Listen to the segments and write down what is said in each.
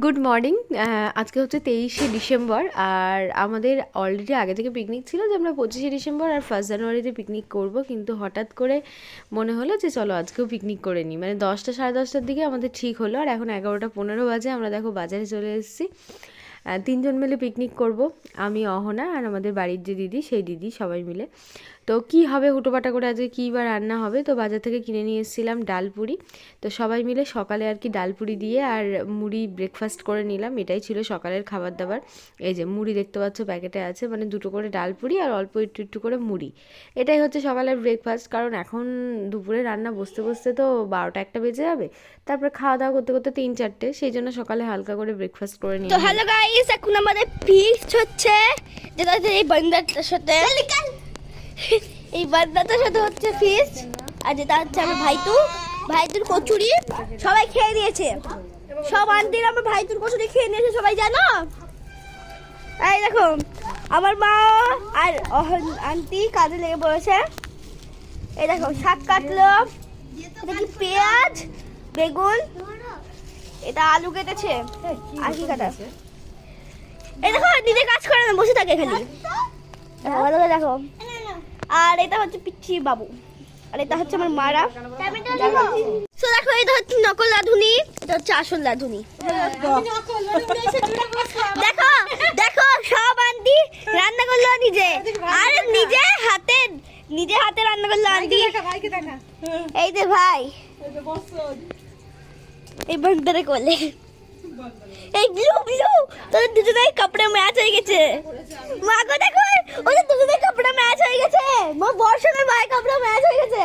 Good morning আজকে হচ্ছে তেইশে ডিসেম্বর, আর আমাদের অলরেডি আগে থেকে পিকনিক ছিল যে আমরা পঁচিশে ডিসেম্বর আর ফার্স্ট জানুয়ারিতে পিকনিক করব, কিন্তু হঠাৎ করে মনে হলো যে চলো আজকেও পিকনিক করে নিই। মানে দশটা সাড়ে দশটার দিকে আমাদের ঠিক হলো, আর এখন এগারোটা পনেরো বাজে, আমরা দেখো বাজারে চলে এসেছি। তিনজন মিলে পিকনিক করব, আমি, অহনা আর আমাদের বাড়ির যে দিদি, সেই দিদি সবাই মিলে। তো কি হবে হুটোপাটা করে আজকে, কী বা রান্না হবে? তো বাজার থেকে কিনে নিয়ে এসেছিলাম ডাল পুরি। তো সবাই মিলে সকালে আর কি ডাল পুরি দিয়ে আর মুড়ি ব্রেকফাস্ট করে নিলাম। এটাই ছিল সকালের খাবার দাবার। এই যে মুড়ি দেখতে পাচ্ছ প্যাকেটে আছে মানে দুটো করে ডাল পুরি আর অল্প একটু একটু করে মুড়ি। এটাই হচ্ছে সকালের ব্রেকফাস্ট কারণ এখন দুপুরে রান্না বসতে বসতে তো বারোটা একটা বেজে যাবে। তারপরে খাওয়া দাওয়া করতে করতে তিন চারটে, সেই জন্য সকালে হালকা করে ব্রেকফাস্ট করে নিই গাইস এখন আমাদের ফিস্ট হচ্ছে। যেটা হচ্ছে এই বান্দাটার সাথে এই বান্দাটার সাথে হচ্ছে ফিস্ট আর যেটা হচ্ছে আমার ভাইতু ভাইতুর কচুরি সবাই খেয়ে নিয়েছে। সব আন্টিরা আমার ভাইতুর কচুরি খেয়ে নিয়েছে সবাই জানো? এই দেখো আমার মা আর আন্টি কাজে লেগে পড়েছে। এই দেখো শাক কাটলো। এটা কি পেঁয়াজ? বেগুন? এটা আলু কেটেছে। আর কি কাটা? এই দেখো নিজে কাজ করে না বসে থাকে খালি। দেখো, দেখো আর এটা হচ্ছে পিচ্ছি বাবু। আর এটা হচ্ছে আমার মারা। দেখো এটা হচ্ছে নকল রাধুনি এটা হচ্ছে আসল রাধুনি দেখো দেখো সব আন্টি রান্না করল নিজে। আর নিজে হাতে নিজে হাতে রান্না করল আন্টি। এই যে ভাই। এই বন্ধরে কোলে। এই ব্লু ব্লু তোদের দুজনের কাপড়ে ম্যাচ হয়ে গেছে। মা গো দেখো ওদের দুজনের কাপড়ে ম্যাচ হয়ে গেছে। মা বর্ষণের ভাই কাপড়ে ম্যাচ হয়ে গেছে।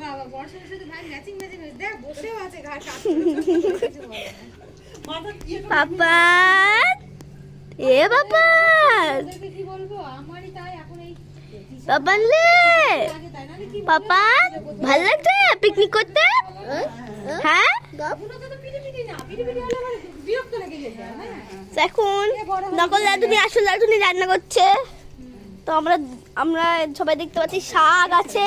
বাবা বর্ষার সাথে ভাই ম্যাচিং ম্যাচিং দেখ বসেও আছে ঘাট পাপা এ বাবা! এই পাপান লে! তাই না কি পাপা ভালো লাগছে পিকনিক করতে? হ্যাঁ? এখন নকল লাডুনি আসল লাডুনি রান্না করছে। তো আমরা আমরা সবাই দেখতে পাচ্ছি শাক আছে,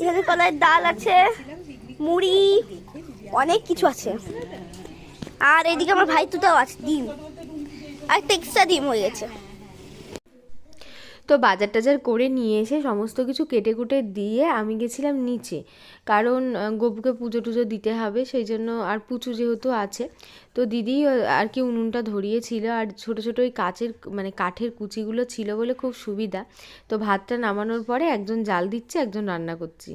এখানে কলার ডাল আছে, মুড়ি, অনেক কিছু আছে। আর এদিকে আমার ভাই তুতাও আছে, ডিম। আর একটা এক্সট্রা ডিম হয়ে গেছে। তো বাজার টাজার করে নিয়ে এসে সমস্ত কিছু কেটে কুটে দিয়ে আমি গেছিলাম নিচে। কারণ গপুকে পুজো টুজো দিতে হবে, সেই জন্য আর পুচু যেহেতু আছে, তো দিদি আর কি উনুনটা ধরিয়েছিল, আর ছোট ছোট ওই কাচের মানে কাঠের কুচিগুলো ছিল বলে খুব সুবিধা। তো ভাতটা নামানোর পরে একজন জাল দিচ্ছে, একজন রান্না করছি।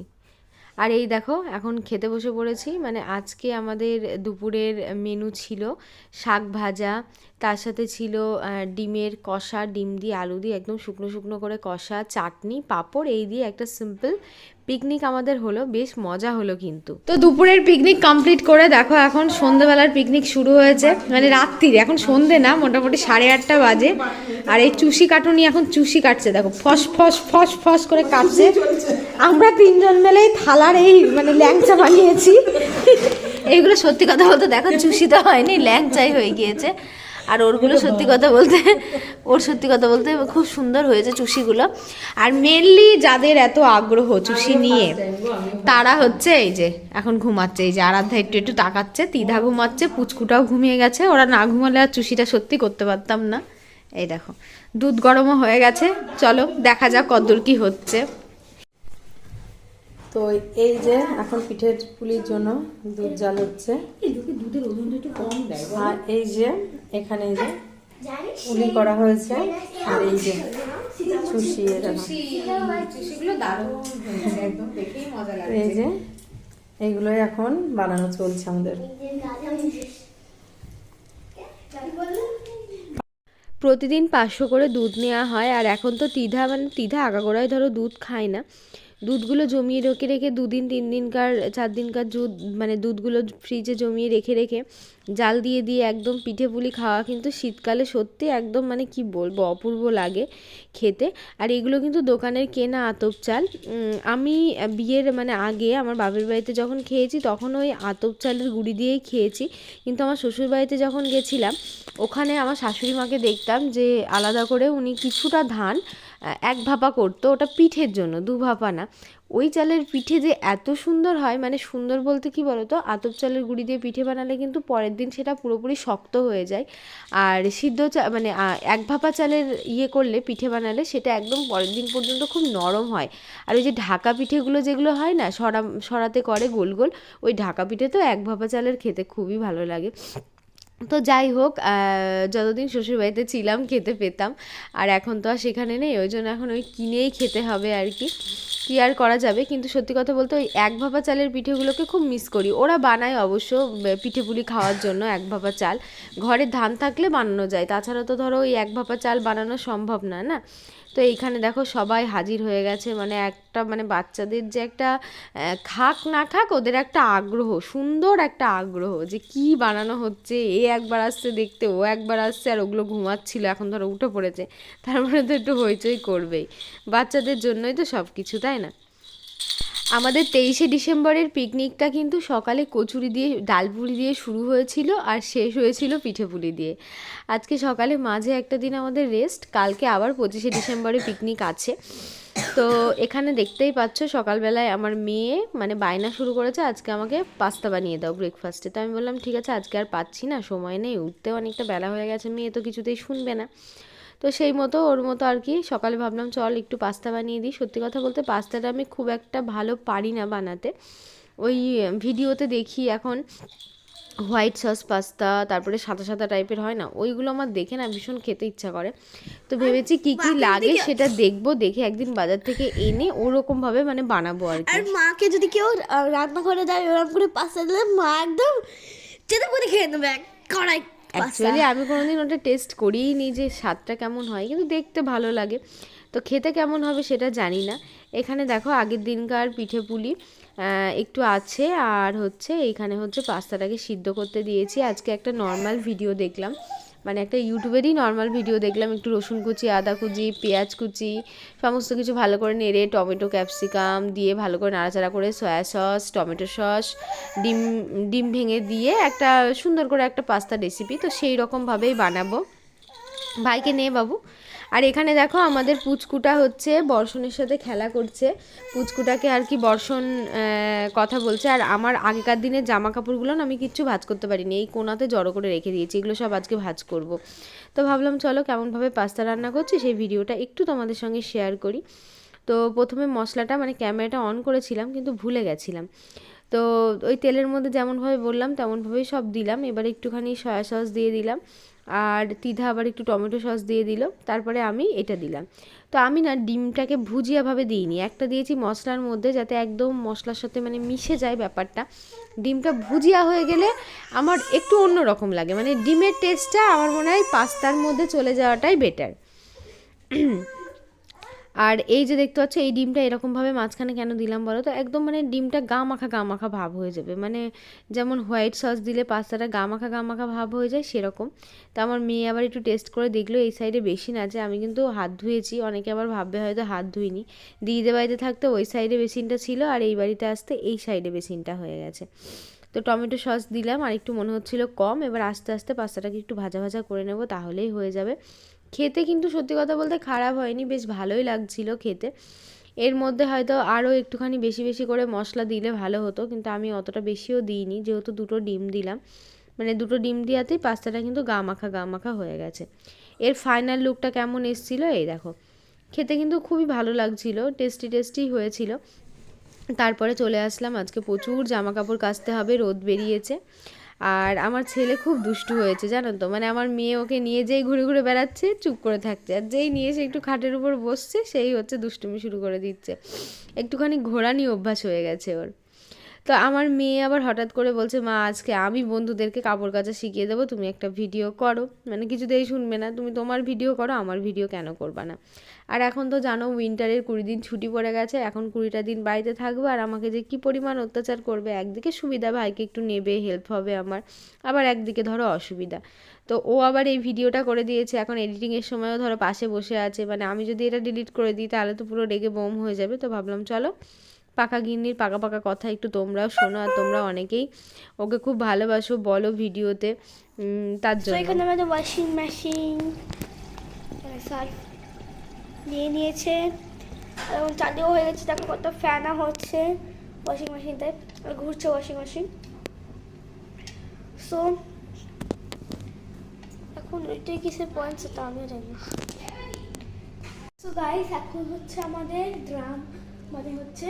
আর এই দেখো, এখন খেতে বসে পড়েছি। মানে আজকে আমাদের দুপুরের মেনু ছিল শাক ভাজা তার সাথে ছিল ডিমের কষা, ডিম দিয়ে আলু দিয়ে একদম শুকনো শুকনো করে কষা, চাটনি, পাঁপড়, এই দিয়ে একটা সিম্পল পিকনিক আমাদের হলো, বেশ মজা হলো কিন্তু। তো দুপুরের পিকনিক কমপ্লিট করে দেখো, এখন সন্ধেবেলার পিকনিক শুরু হয়েছে। মানে রাত্রির, এখন সন্ধে না, মোটামুটি সাড়ে আটটা বাজে। আর এই চুষি কাটুনি এখন চুষি কাটছে, দেখো, ফস ফস ফস ফস করে কাটছে। আমরা তিনজন মিলে থালার এই মানে ল্যাংচা বানিয়েছি। এইগুলো সত্যি কথা বলতে দেখো, চুষি তো হয়নি, ল্যাংচাই হয়ে গিয়েছে। আর ওরগুলো সত্যি কথা বলতে ওর সত্যি কথা বলতে খুব সুন্দর হয়েছে চুষিগুলো। আর মেনলি যাদের এত আগ্রহ চুষি নিয়ে তারা হচ্ছে এই যে এখন ঘুমাচ্ছে এই যে আরাধ্যা একটু একটু তাকাচ্ছে তিধা ঘুমাচ্ছে পুচকুটাও ঘুমিয়ে গেছে ওরা না ঘুমালে আর চুষিটা সত্যি করতে পারতাম না। এই দেখো দুধ গরমও হয়ে গেছে চলো দেখা যাক কদ্দূর কি হচ্ছে। তো এই যে এখন পিঠের পুলির জন্য দুধ জাল হচ্ছে। আর এই যে এখানে যে পুলি করা হয়েছে, আর এই যে এই যে এইগুলোই এখন বানানো চলছে আমাদের। প্রতিদিন পাঁচশো করে দুধ নেওয়া হয়, আর এখন তো তিধা মানে তিধা আগাগোড়ায় ধরো দুধ খায় না। দুধগুলো জমিয়ে রেখে রেখে দুদিন তিন দিনকার চার দিনকার দুধ মানে দুধগুলো ফ্রিজে জমিয়ে রেখে রেখে জাল দিয়ে দিয়ে একদম পিঠে পুলি খাওয়া কিন্তু শীতকালে সত্যি একদম মানে কি বলব, অপূর্ব লাগে খেতে। আর এগুলো কিন্তু দোকানের কেনা আতপ চাল। আমি বিয়ের মানে আগে আমার বাপের বাড়িতে যখন খেয়েছি তখন ওই আতপ চালের গুঁড়ি দিয়েই খেয়েছি। কিন্তু আমার শ্বশুর বাড়িতে যখন গেছিলাম, ওখানে আমার শাশুড়ি মাকে দেখতাম যে আলাদা করে উনি কিছুটা ধান এক ভাপা করতো ওটা পিঠের জন্য, দু ভাপা না। ওই চালের পিঠে যে এত সুন্দর হয় মানে সুন্দর বলতে কি বলতো, আতপ চালের গুঁড়ি দিয়ে পিঠে বানালে কিন্তু পরের দিন সেটা পুরোপুরি শক্ত হয়ে যায়। আর সিদ্ধ চা মানে এক ভাপা চালের ইয়ে করলে, পিঠে বানালে সেটা একদম পরের দিন পর্যন্ত খুব নরম হয়। আর ওই যে ঢাকা পিঠেগুলো যেগুলো হয় না, সরা, সরাতে করে গোল গোল, ওই ঢাকা পিঠে তো এক ভাপা চালের খেতে খুবই ভালো লাগে। তো যাই হোক যতদিন শ্বশুরবাড়িতে ছিলাম, খেতে পেতাম। আর এখন তো আর সেখানে নেই, ওই জন্য এখন ওই কিনেই খেতে হবে আর কি। কি আর করা যাবে? কিন্তু সত্যি কথা বলতে ওই এক ভাপা চালের পিঠেগুলোকে খুব মিস করি। ওরা বানায় অবশ্য পিঠে পুলি খাওয়ার জন্য এক ভাপা চাল। ঘরে ধান থাকলে বানানো যায়। তাছাড়া তো ধরো ওই এক ভাপা চাল বানানো সম্ভব না না? তো এইখানে দেখো সবাই হাজির হয়ে গেছে। মানে একটা মানে বাচ্চাদের যে একটা খাক না খাক ওদের একটা আগ্রহ, সুন্দর একটা আগ্রহ যে কি বানানো হচ্ছে। এ একবার আসছে দেখতে, ও একবার আসছে আর ওগুলো ঘুমাচ্ছিল, এখন ধরো উঠে পড়েছে। তার মানে তো একটু হইচই করবেই। বাচ্চাদের জন্যই তো সব কিছু তাই না? আমাদের তেইশে ডিসেম্বরের পিকনিকটা কিন্তু সকালে কচুরি দিয়ে ডালপুরি দিয়ে শুরু হয়েছিল আর শেষ হয়েছিল পিঠেপুলি দিয়ে। আজকে সকালে মাঝে একটা দিন আমাদের রেস্ট কালকে আবার পঁচিশে ডিসেম্বরে পিকনিক আছে। তো এখানে দেখতেই পাচ্ছ, সকালবেলায় আমার মেয়ে মানে বায়না শুরু করেছে, আজকে আমাকে পাস্তা বানিয়ে দাও ব্রেকফাস্টে তো আমি বললাম, ঠিক আছে, আজকে আর পাচ্ছি না, সময় নেই। উঠতেও অনেকটা বেলা হয়ে গেছে, মেয়ে তো কিছুতেই শুনবে না। তো সেই মতো ওর মতো আর কি। সকালে ভাবলাম চল একটু পাস্তা বানিয়ে দিই। সত্যি কথা বলতে পাস্তাটা আমি খুব একটা ভালো পারি না বানাতে। ওই ভিডিওতে দেখি এখন হোয়াইট সস পাস্তা তারপরে সাদা সাদা টাইপের হয় না? ওইগুলো আমার দেখে না ভীষণ খেতে ইচ্ছা করে। তো ভেবেছি কি কি লাগে সেটা দেখব দেখে একদিন বাজার থেকে এনে ওরকমভাবে মানে বানাবো আর কি। আর মাকে যদি কেউ রান্না করে দেয় ওরকম করে পাস্তা দিলে মা একদম চেতে পুরে খেয়ে নেবে এক কড়াই। অ্যাকচুয়ালি আমি কোনোদিন ওটা টেস্ট করিই নি যে স্বাদটা কেমন হয়, কিন্তু দেখতে ভালো লাগে। তো খেতে কেমন হবে সেটা জানি না। এখানে দেখো আগের দিনকার পিঠে পুলি একটু আছে, আর হচ্ছে এইখানে হচ্ছে পাস্তাটাকে সিদ্ধ করতে দিয়েছি। আজকে একটা নর্মাল ভিডিও দেখলাম। মানে একটা ইউটিউবেরই নর্মাল ভিডিও দেখলাম, একটু রসুন কুচি, আদা কুচি, পেঁয়াজ কুচি, সমস্ত কিছু ভালো করে নেড়ে টমেটো, ক্যাপসিকাম দিয়ে ভালো করে নাড়াচাড়া করে সয়া সস টমেটো সস ডিম ডিম ভেঙে দিয়ে একটা সুন্দর করে একটা পাস্তা রেসিপি তো সেই রকমভাবেই বানাবো। ভাইকে নে বাবু। আর এখানে দেখো আমাদের পুচকুটা হচ্ছে বর্ষণের সাথে খেলা করছে। পুচকুটাকে আর কি বর্ষণ কথা বলছে। আর আমার আগেকার দিনের জামা কাপড়গুলো না আমি কিচ্ছু ভাজ করতে পারিনি। এই কোনাতে জড়ো করে রেখে দিয়েছি। এগুলো সব আজকে ভাজ করব। তো ভাবলাম, চলো কেমনভাবে পাস্তা রান্না করছি সেই ভিডিওটা একটু তোমাদের সঙ্গে শেয়ার করি। তো প্রথমে মশলাটা মানে ক্যামেরাটা অন করেছিলাম, কিন্তু ভুলে গেছিলাম। তো ওই তেলের মধ্যে যেমনভাবে বললাম, তেমনভাবেই সব দিলাম। এবার একটুখানি সয়া সস দিয়ে দিলাম। আর তিধা আবার একটু টমেটো সস দিয়ে দিল, তারপরে আমি এটা দিলাম। তো আমি না ডিমটাকে ভুজিয়াভাবে দিইনি, একটা দিয়েছি মশলার মধ্যে যাতে একদম মশলার সাথে মানে মিশে যায় ব্যাপারটা। ডিমটা ভুজিয়া হয়ে গেলে আমার একটু অন্য রকম লাগে মানে ডিমের টেস্টটা আমার মনে হয় পাস্তার মধ্যে চলে যাওয়াটাই বেটার আর এই যে দেখতে পাচ্ছ, এই ডিমটা এরকমভাবে মাঝখানে কেন দিলাম বলো তো? একদম মানে ডিমটা গা মাখা গা মাখা ভাব হয়ে যাবে। মানে যেমন হোয়াইট সস দিলে পাস্তাটা গা মাখা গা মাখা ভাব হয়ে যায় সেরকম। তো আমার মেয়ে আবার একটু টেস্ট করে দেখল, এই সাইডে বেশি না যে আমি কিন্তু হাত ধুয়েছি। অনেকে আবার ভাববে হয়তো হাত ধুইনি। দিদিদের বাড়িতে থাকতে ওই সাইডে বেসিনটা ছিল আর এই বাড়িতে আসতে এই সাইডে বেসিনটা হয়ে গেছে। তো টমেটো সস দিলাম আর একটু মনে হচ্ছিল কম। এবার আস্তে আস্তে পাস্তাটাকে একটু ভাজা ভাজা করে নেব, তাহলেই হয়ে যাবে। খেতে কিন্তু সত্যি কথা বলতে খারাপ হয়নি, বেশ ভালোই লাগছিল খেতে। এর মধ্যে হয়তো আরও একটুখানি বেশি বেশি করে মশলা দিলে ভালো হতো, কিন্তু আমি অতটা বেশিও দিইনি, যেহেতু দুটো ডিম দিলাম। মানে দুটো ডিম দেওয়াতেই পাস্তাটা কিন্তু গা মাখা গা মাখা হয়ে গেছে। এর ফাইনাল লুকটা কেমন এসেছিল? এই দেখো। খেতে কিন্তু খুবই ভালো লাগছিল টেস্টি টেস্টি হয়েছিল। তারপরে চলে আসলাম, আজকে প্রচুর জামা কাপড় কাচতে হবে, রোদ বেরিয়েছে। আর আমার ছেলে খুব দুষ্টু হয়েছে, জানো তো? মানে আমার মেয়ে ওকে নিয়ে যেই ঘুরে ঘুরে বেড়াচ্ছে, চুপ করে থাকছে। আর যেই নিয়ে সে একটু খাটের উপর বসছে, সেই হচ্ছে দুষ্টুমি শুরু করে দিচ্ছে। একটুখানি ঘোরানি অভ্যাস হয়ে গেছে ওর। তো আমার মেয়ে আবার হঠাৎ করে বলছে, মা, আজকে আমি বন্ধুদেরকে কাপড় কাচা শিখিয়ে দেবো, তুমি একটা ভিডিও করো। মানে কিছুতেই শুনবে না, তুমি তোমার ভিডিও করো, আমার ভিডিও কেন করবা না? আর এখন তো জানো উইন্টারের কুড়ি দিন ছুটি পড়ে গেছে, এখন কুড়িটা দিন বাড়িতে থাকবে, আর আমাকে যে কী পরিমাণ অত্যাচার করবে, একদিকে সুবিধা ভাইকে একটু নেবে হেল্প হবে আমার, আবার একদিকে ধরো অসুবিধা। তো ও আবার এই ভিডিওটা করে দিয়েছে, এখন এডিটিংয়ের সময়ও ধরো পাশে বসে আছে মানে আমি যদি এটা ডিলিট করে দিই, তাহলে তো পুরো রেগে বোম হয়ে যাবে, তো ভাবলাম চলো পাকা গিন্নির পাকা পাকা কথা একটু তোমরাও শোনো আর তোমরা অনেকেই ওকে খুব ভালোবাসো বলো ভিডিওতে তার জন্য। এখানে আমাদের ওয়াশিং মেশিন সার্ফ নিয়ে নিয়েছে। এবং চালুও হয়ে গেছে দেখো কত ফ্যানা হচ্ছে ওয়াশিং মেশিনটায় আর ঘুরছে ওয়াশিং মেশিন সো এখন ওইটাই কিসের পয়েন্ট সেটা আমিও জানি না। সো গাইস এখন হচ্ছে আমাদের ড্রাম মানে হচ্ছে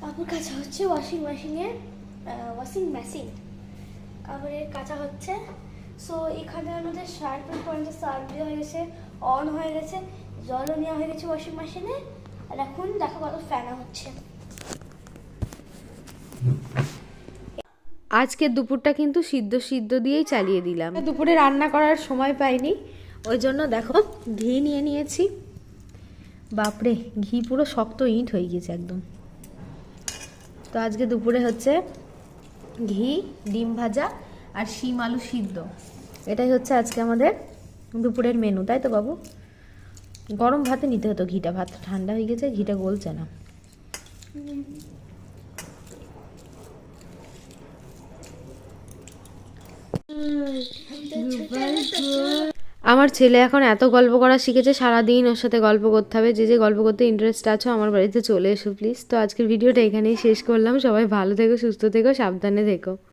কাপড় কাচা হচ্ছে ওয়াশিং মেশিনে ওয়াশিং মেশিন কাপড়ের কাচা হচ্ছে। সো এখানে আমাদের শার্ট পয়েন্টে সার্ভ দেওয়া হয়ে গেছে অন হয়ে গেছে জলও নেওয়া হয়ে গেছে ওয়াশিং মেশিনে আর এখন দেখো কত ফ্যানা হচ্ছে। আজকে দুপুরটা কিন্তু সিদ্ধ সিদ্ধ দিয়েই চালিয়ে দিলাম। দুপুরে রান্না করার সময় পাইনি ওই জন্য দেখো ঘি নিয়ে নিয়েছি। বাপরে ঘি পুরো শক্ত ইট হয়ে গেছে একদম। তো আজকে দুপুরে হচ্ছে ঘি, ডিম ভাজা আর শিম আলু সিদ্ধ। এটাই হচ্ছে আজকে আমাদের দুপুরের মেনু তাই তো বাবু? গরম ভাতে নিতে হতো ঘিটা, ভাত ঠান্ডা হয়ে গেছে, ঘিটা গলছে না। আমার ছেলে এখন এত গল্প করা শিখেছে, সারাদিন ওর সাথে গল্প করতে হবে। যে যে গল্প করতে ইন্টারেস্ট আছো, আমার বাড়িতে চলে এসো প্লিজ তো আজকের ভিডিওটা এখানেই শেষ করলাম। সবাই ভালো থেকো, সুস্থ থেকো, সাবধানে থেকো।